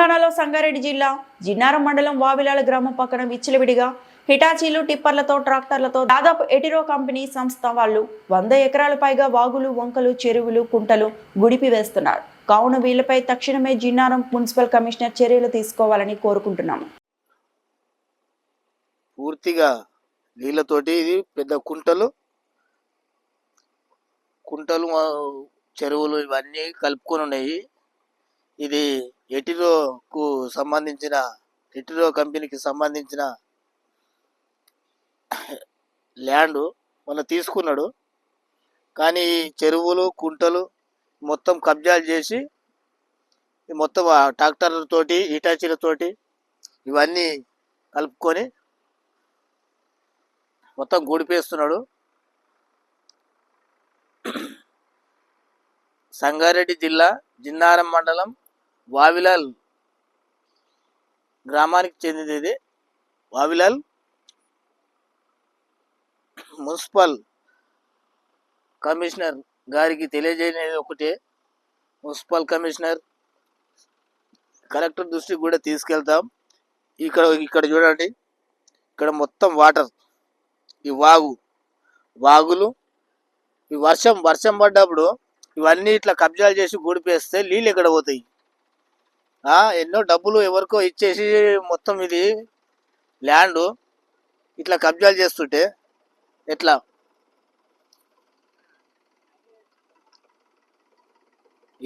సంగారెడ్డి జిల్లా జిన్నారం మండలం వావిలాల గ్రామం పక్కన విచ్చలవిడిగా హిటాచీలు టిప్పర్లతో ట్రాక్టర్లతో దాదాపు ఎటిరో కంపెనీ సంస్థ వాళ్ళు వంద ఎకరాల పైగా వాగులు వంకలు చెరువులు కుంటలు గుడిపి వేస్తున్నారు కావున వీళ్ళపై తక్షణమే జిన్నారం మున్సిపల్ కమిషనర్ చర్యలు తీసుకోవాలని కోరుకుంటున్నాము. పూర్తిగా నీళ్ళతోటి ఇది పెద్ద కుంటలు కుంటలు చెరువులు ఇవన్నీ కలుపుకొని ఉన్నాయి. ఇది ఎటిరోకు సంబంధించిన ఎటిరో కంపెనీకి సంబంధించిన ల్యాండ్ మొన్న తీసుకున్నాడు. కానీ ఈ చెరువులు కుంటలు మొత్తం కబ్జాలు చేసి ఈ మొత్తం ట్రాక్టర్లతోటి ఇటాచీలతోటి ఇవన్నీ కలుపుకొని మొత్తం గూడిపేస్తున్నాడు. సంగారెడ్డి జిల్లా జిన్నారం మండలం వావిలాల్ గ్రామానికి చెందింది ఇది. వావిలాల్ మున్సిపల్ కమిషనర్ గారికి తెలియజేయనేది ఒకటే. మున్సిపల్ కమిషనర్ కలెక్టర్ దృష్టికి కూడా తీసుకెళ్తాం. ఇక్కడ ఇక్కడ చూడండి. ఇక్కడ మొత్తం వాటర్ ఈ వాగు వాగులు ఈ వర్షం వర్షం పడ్డప్పుడు ఇవన్నీ ఇట్లా కబ్జాలు చేసి గూడిపేస్తే నీళ్ళు ఎక్కడ పోతాయి? ఎన్నో డబ్బులు ఎవరికో ఇచ్చేసి మొత్తం ఇది ల్యాండ్ ఇట్లా కబ్జాలు చేస్తుంటే ఎట్లా?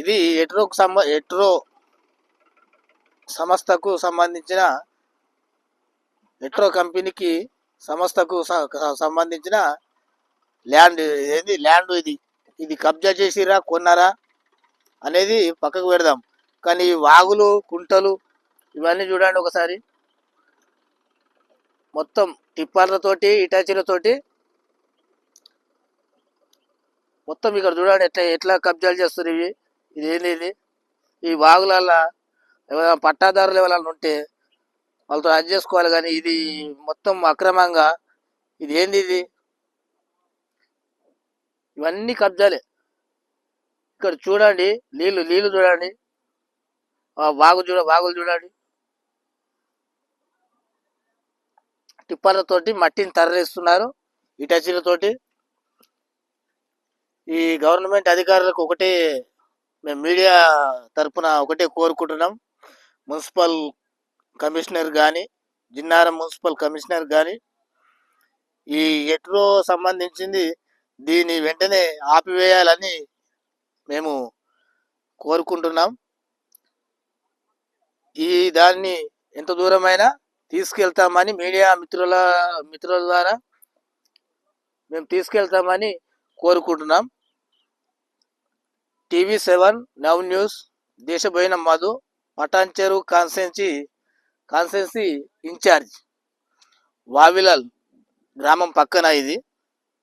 ఇది ఎట్రోకు సంబ ఎట్రో సంస్థకు సంబంధించిన ఎట్రో కంపెనీకి సంస్థకు సంబంధించిన ల్యాండ్ ఏది ల్యాండ్ ఇది ఇది కబ్జా చేసిరా కొన్నారా అనేది పక్కకు పెడదాం. కానీ వాగులు కుంటలు ఇవన్నీ చూడండి ఒకసారి. మొత్తం టిప్పర్లతోటి ఇటాచీలతోటి మొత్తం ఇక్కడ చూడండి ఎట్లా ఎట్లా కబ్జాలు చేస్తారు ఇవి. ఇది ఏంది ఇది? ఈ వాగులల్లో ఎవరైనా పట్టాదారులు ఎవరైనా ఉంటే వాళ్ళతో అది చేసుకోవాలి కానీ ఇది మొత్తం అక్రమంగా. ఇది ఏంది ఇది? ఇవన్నీ కబ్జాలే. ఇక్కడ చూడండి నీళ్ళు నీళ్ళు చూడండి. వాగు చూడ వాగులు చూడండి. టిప్పర్లతోటి మట్టిని తరలిస్తున్నారు. ఇటచీలతోటి. ఈ గవర్నమెంట్ అధికారులకు ఒకటే మేము మీడియా తరపున ఒకటే కోరుకుంటున్నాం. మున్సిపల్ కమిషనర్ కానీ జిన్నారం మున్సిపల్ కమిషనర్ కానీ ఈ ఎట్రో సంబంధించింది దీన్ని వెంటనే ఆపివేయాలని మేము కోరుకుంటున్నాం. ఈ దాన్ని ఎంత దూరమైనా తీసుకెళ్తామని మీడియా మిత్రుల మిత్రుల ద్వారా మేము తీసుకెళ్తామని కోరుకుంటున్నాం. TV seven now news Deshaboina Madhu Patancheru constituency constituency in charge Vavilal గ్రామం పక్కన ఇది.